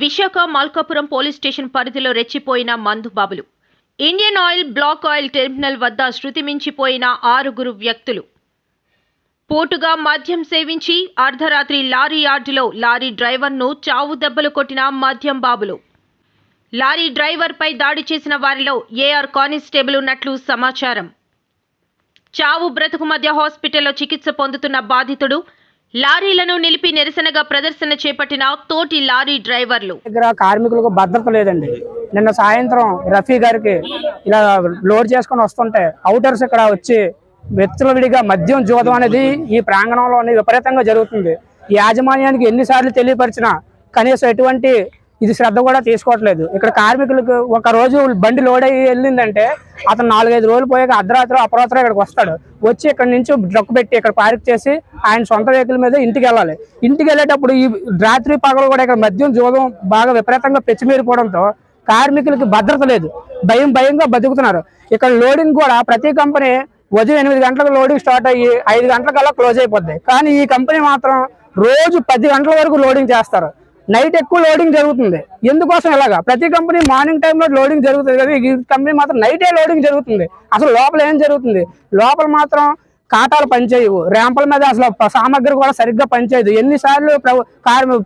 Visakha Malkapuram police station పరిధిలో రెచ్చిపోయిన మందు బాబులు. Indian oil block oil terminal వద్ద శృతి మించిపోయిన ఆరుగురు వ్యక్తులు. పోటుగా మద్యం సేవించి అర్ధరాత్రి లారీ యార్డులో లారీ డ్రైవర్ను చావు దెబ్బలు కొట్టిన మద్యం బాబులు. లారీ డ్రైవర్పై దాడి చేసిన వారిలో ఏఆర్ కానిస్టేబుల్ ఉన్నట్లు సమాచారం. చావు బ్రతుకు మధ్య హాస్పిటల్లో చికిత్స పొందుతున్న బాధితుడు లారీలను నిలిపి నిరసనగా ప్రదర్శన చేపట్టిన తోటి లారీ డ్రైవర్లు. దగ్గర కార్మికులకు భద్రత లేదండి. నిన్న సాయంత్రం రఫీ గారికి ఇలా లోడ్ చేసుకొని వస్తుంటే అవుటర్స్ ఇక్కడ వచ్చి విడిగా మద్యం జూదం అనేది ఈ ప్రాంగణంలో విపరీతంగా జరుగుతుంది. ఈ యాజమాన్యానికి ఎన్నిసార్లు తెలియపరిచినా కనీసం ఎటువంటి ఇది శ్రద్ధ కూడా తీసుకోవట్లేదు. ఇక్కడ కార్మికులకు ఒక రోజు బండి లోడ్ అయ్యి వెళ్ళిందంటే అతను నాలుగైదు రోజులు పోయాక అర్ధరాత్రి అపరాత్రి ఇక్కడికి వస్తాడు. వచ్చి ఇక్కడ నుంచి డ్రక్ పెట్టి ఇక్కడ పార్క్ చేసి ఆయన సొంత వెహికల్ మీద ఇంటికి వెళ్ళాలి. ఇంటికి వెళ్ళేటప్పుడు ఈ రాత్రి పగలు కూడా ఇక్కడ మద్యం జూదం బాగా విపరీతంగా పెచ్చిమీరిపోవడంతో కార్మికులకి భద్రత లేదు. భయం భయంగా బతుకుతున్నారు. ఇక్కడ లోడింగ్ కూడా ప్రతి కంపెనీ ఉదయం ఎనిమిది గంటలకు లోడింగ్ స్టార్ట్ అయ్యి ఐదు గంటలకల్లా క్లోజ్ అయిపోద్ది. కానీ ఈ కంపెనీ మాత్రం రోజు పది గంటల వరకు లోడింగ్ చేస్తారు. నైట్ ఎక్కువ లోడింగ్ జరుగుతుంది. ఎందుకోసం ఇలాగా ప్రతి కంపెనీ మార్నింగ్ టైంలో లోడింగ్ జరుగుతుంది కదా ఈ కంపెనీ మాత్రం నైటే లోడింగ్ జరుగుతుంది. అసలు లోపల ఏం జరుగుతుంది? లోపల మాత్రం కాటాలు పనిచేయవు. ర్యాంపుల మీద అసలు సామగ్రి సామాగ్రి కూడా సరిగ్గా పనిచేయదు. ఎన్నిసార్లు కార్మి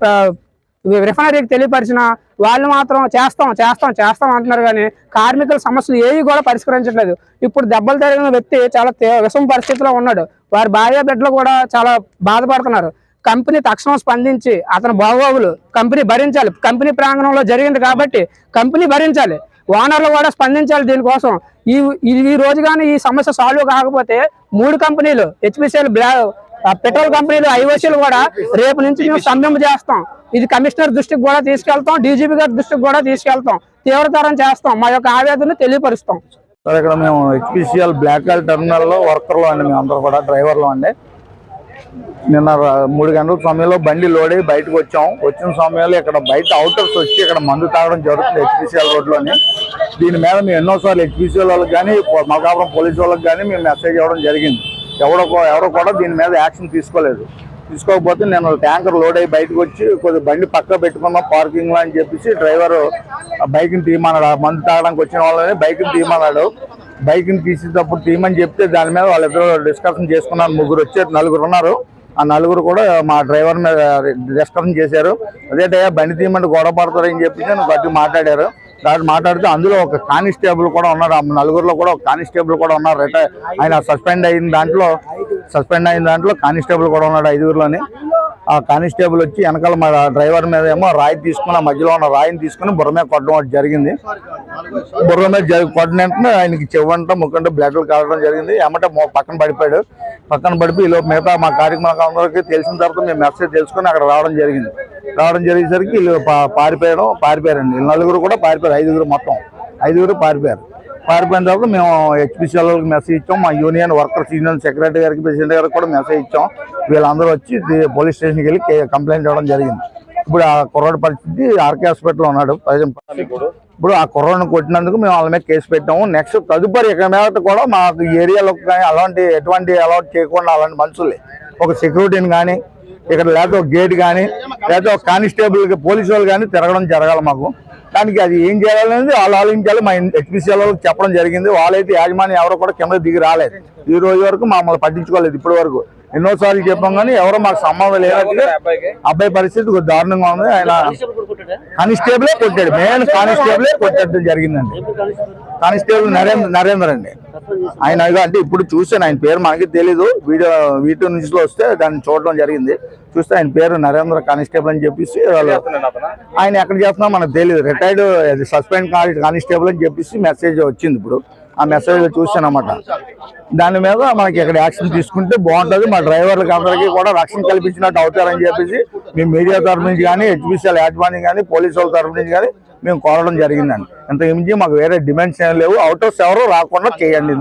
రిఫైనరీకి తెలియపరిచిన వాళ్ళు మాత్రం చేస్తాం చేస్తాం చేస్తాం అంటున్నారు కానీ కార్మికుల సమస్యలు ఏవి కూడా పరిష్కరించట్లేదు. ఇప్పుడు దెబ్బలు తగిలిన వ్యక్తి చాలా విషమ పరిస్థితిలో ఉన్నాడు. వారి భార్య బిడ్డలు కూడా చాలా బాధపడుతున్నారు. కంపెనీ తక్షణం స్పందించి అతని బాగోగులు కంపెనీ భరించాలి. కంపెనీ ప్రాంగణంలో జరిగింది కాబట్టి కంపెనీ భరించాలి. ఓనర్లు కూడా స్పందించాలి దీనికోసం. ఈ ఈ- రోజు కానీ ఈ సమస్య సాల్వ్ కాకపోతే మూడు కంపెనీలు హెచ్పిసిఎల్ బ్లా పెట్రోల్ కంపెనీలు ఐఓసీలు కూడా రేపు నుంచి మేము సమ్మెం చేస్తాం. ఇది కమిషనర్ దృష్టికి కూడా తీసుకెళ్తాం డీజీపీ గారి దృష్టికి కూడా తీసుకెళ్తాం. తీవ్రతరం చేస్తాం. మా యొక్క ఆవేదన తెలియపరుస్తాం. సార్ ఇక్కడ మేము హెచ్పిసిఎల్ బ్లాక్ హెల్ టెర్మినల్ వర్కర్లు అండి మేము అందరూ కూడా డ్రైవర్లు అండి. నిన్న మూడు గంటల సమయంలో బండి లోడ్ అయ్యి బయటకు వచ్చాం. వచ్చిన సమయంలో ఇక్కడ బయట అవుటర్స్ వచ్చి ఇక్కడ మందు తాగడం జరుగుతుంది హెచ్పిసిఎల్ రోడ్లోని. దీని మీద మేము ఎన్నోసార్లు హెచ్పిసిఎల్ వాళ్ళకి కానీ మల్కాపురం పోలీసు వాళ్ళకి కానీ మేము మెసేజ్ ఇవ్వడం జరిగింది. ఎవరో ఎవరో కూడా దీని మీద యాక్షన్ తీసుకోలేదు. తీసుకోకపోతే నేను ట్యాంకర్ లోడ్ అయ్యి బయటకు వచ్చి కొద్ది బండి పక్క పెట్టుకున్నాం పార్కింగ్లో అని చెప్పేసి డ్రైవర్ బైక్ని తీయమన్నాడు మందు తాగడానికి వచ్చిన వాళ్ళని బైక్ని తీయమన్నాడు బైక్ని తీసేటప్పుడు తీయమని చెప్తే దాని మీద వాళ్ళిద్దరు డిస్కషన్ చేసుకున్నారు. ముగ్గురు వచ్చారు నలుగురు ఉన్నారు. ఆ నలుగురు కూడా మా డ్రైవర్ మీద డిస్కషన్ చేశారు. అదేటయ్యా బండి తీయమంటే గొడవ పడతారని చెప్పేసి నేను బట్టి మాట్లాడారు. దాన్ని మాట్లాడితే అందులో ఒక కానిస్టేబుల్ కూడా ఉన్నారు. ఆ నలుగురులో కూడా ఒక కానిస్టేబుల్ కూడా ఉన్నారు. రిటైర్ ఆయన సస్పెండ్ అయిన దాంట్లో సస్పెండ్ అయిన దాంట్లో కానిస్టేబుల్ కూడా ఉన్నాడు ఐదుగురులోని. ఆ కానిస్టేబుల్ వచ్చి వెనకాల మా డ్రైవర్ మీద ఏమో రాయి తీసుకుని ఆ మధ్యలో ఉన్న రాయిని తీసుకుని బుర్ర మీద కొట్టడం ఒకటి జరిగింది. బుర్ర మీద జరిగి కొట్టిన వెంటనే ఆయనకి చెవంట ముక్కంటే బ్లడ్లు కావడం జరిగింది. ఏమంటే పక్కన పడిపోయాడు. పక్కన పడిపోయి ఈలో మిగతా మా కార్యక్రమం తెలిసిన తర్వాత మేము మెసేజ్ తెలుసుకొని అక్కడ రావడం జరిగింది. రావడం జరిగేసరికి వీళ్ళు పా- పారిపోయడం పారిపోయారండి. వీళ్ళు నలుగురు కూడా పారిపోయారు. ఐదుగురు మొత్తం. ఐదుగురు పారిపోయారు. పారిపోయిన తర్వాత మేము హెచ్పిసి వాళ్ళకి మెసేజ్ ఇచ్చాం. మా యూనియన్ వర్కర్స్ యూనియన్ సెక్రటరీ గారికి ప్రెసిడెంట్ గారికి కూడా మెసేజ్ ఇచ్చాం. వీళ్ళందరూ వచ్చి పోలీస్ స్టేషన్కి వెళ్ళి కంప్లైంట్ ఇవ్వడం జరిగింది. ఇప్పుడు ఆ కుర్రాడి పరిస్థితి ఆర్కే హాస్పిటల్లో ఉన్నాడు. ప్రజెంట్ ఇప్పుడు ఆ కుర్రాడిని కొట్టినందుకు మేము వాళ్ళ మీద కేసు పెట్టాము. నెక్స్ట్ తదుపరి ఇక మీద కూడా మాకు ఏరియాలో కానీ అలాంటి ఎటువంటి అలౌట్ చేయకుండా అలాంటి మనుషులే. ఒక సెక్యూరిటీని కానీ ఇక్కడ లేకపోతే ఒక గేట్ కానీ లేకపోతే ఒక కానిస్టేబుల్ పోలీసు వాళ్ళు కానీ తిరగడం జరగాలి మాకు. దానికి అది ఏం చేయాలనేది వాళ్ళు ఆలోచించాలి. మా హెచ్పిసిఎల్ వాళ్ళకి చెప్పడం జరిగింది. వాళ్ళైతే యాజమాన్యం ఎవరు కూడా కింద దిగి రాలేదు. ఈ రోజు వరకు మమ్మల్ని పట్టించుకోలేదు. ఇప్పటి వరకు ఎన్నోసార్లు చెప్పాం కానీ ఎవరో మాకు సంబంధం లేనట్టుగా అబ్బాయి పరిస్థితి దారుణంగా ఉంది. ఆయన కానిస్టేబులే కొట్టాడు? మెయిన్ కానిస్టేబులే కొట్టడం జరిగిందండి. కానిస్టేబుల్? నరేంద్ర నరేంద్ర అండి. ఆయన అంటే ఇప్పుడు చూసాను ఆయన పేరు మనకి తెలీదు. వీడియో వీటూ లో వస్తే దాన్ని చూడడం జరిగింది. చూస్తే ఆయన పేరు నరేంద్ర కానిస్టేబుల్ అని చెప్పేసి వాళ్ళు ఆయన ఎక్కడ చేస్తున్నా మనకు తెలియదు రిటైర్డ్ సస్పెండ్ కానిస్టేబుల్ అని చెప్పేసి మెసేజ్ వచ్చింది ఇప్పుడు. ఆ మెసేజ్ చూసాను అన్నమాట. దాని మీద మనకి ఇక్కడ యాక్షన్ తీసుకుంటే బాగుంటుంది. మా డ్రైవర్లకు అందరికీ కూడా రక్షణ కల్పించినట్టు అవుతారని చెప్పేసి మేము మీడియా తరఫు నుంచి కానీ హెచ్బిసిఎల్ యాజమాన్యం కానీ పోలీసు వాళ్ళ తరఫు నుంచి కానీ మేము కోరడం జరిగిందండి. ఇంత మించి మాకు వేరే డిమాండ్స్ ఏం లేవు. అవుటర్స్ ఎవరు రాకుండా చేయండి.